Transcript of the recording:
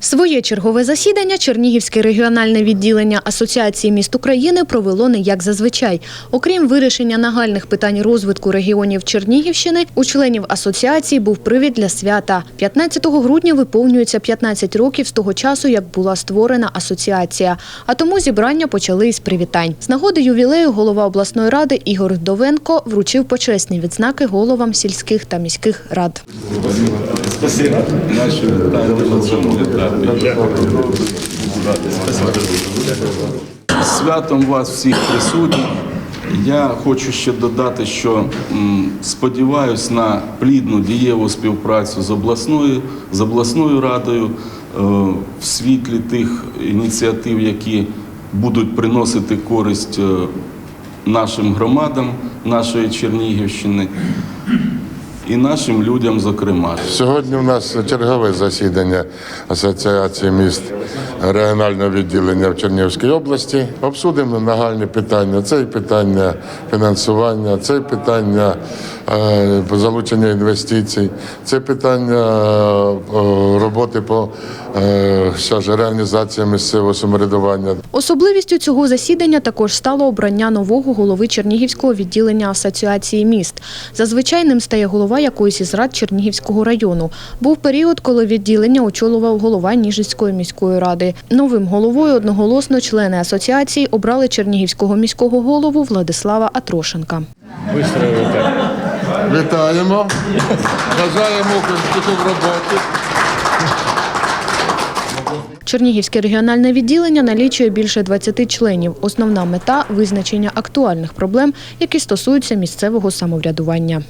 Своє чергове засідання Чернігівське регіональне відділення Асоціації міст України провело не як зазвичай. Окрім вирішення нагальних питань розвитку регіонів Чернігівщини, у членів асоціації був привід для свята. 15 грудня виповнюється 15 років з того часу, як була створена асоціація. А тому зібрання почали із привітань. З нагоди ювілею голова обласної ради Ігор Вдовенко вручив почесні відзнаки головам сільських та міських рад. Спасибо. Наші Святом вас всіх присутніх. Я хочу ще додати, що м, сподіваюсь на плідну дієву співпрацю з обласною, з обласною радою е, в світлі тих ініціатив, які будуть приносити користь е, нашим громадам нашої Чернігівщини і нашим людям, зокрема. Сьогодні у нас чергове засідання Асоціації міст регіонального відділення в Чернігівській області. Обсудимо нагальні питання. Це і питання фінансування, це і питання е, залучення інвестицій, це питання е, роботи по е, ж, реалізації місцевого самоврядування. Особливістю цього засідання також стало обрання нового голови Чернігівського відділення Асоціації міст. Зазвичай ним стає голова якоїсь із рад Чернігівського району. Був період, коли відділення очолював голова Ніжицької міської ради. Новим головою одноголосно члени асоціації обрали Чернігівського міського голову Владислава Атрошенка. Вітаємо, бажаємо успіху в роботі. Чернігівське регіональне відділення налічує більше 20 членів. Основна мета визначення актуальних проблем, які стосуються місцевого самоврядування.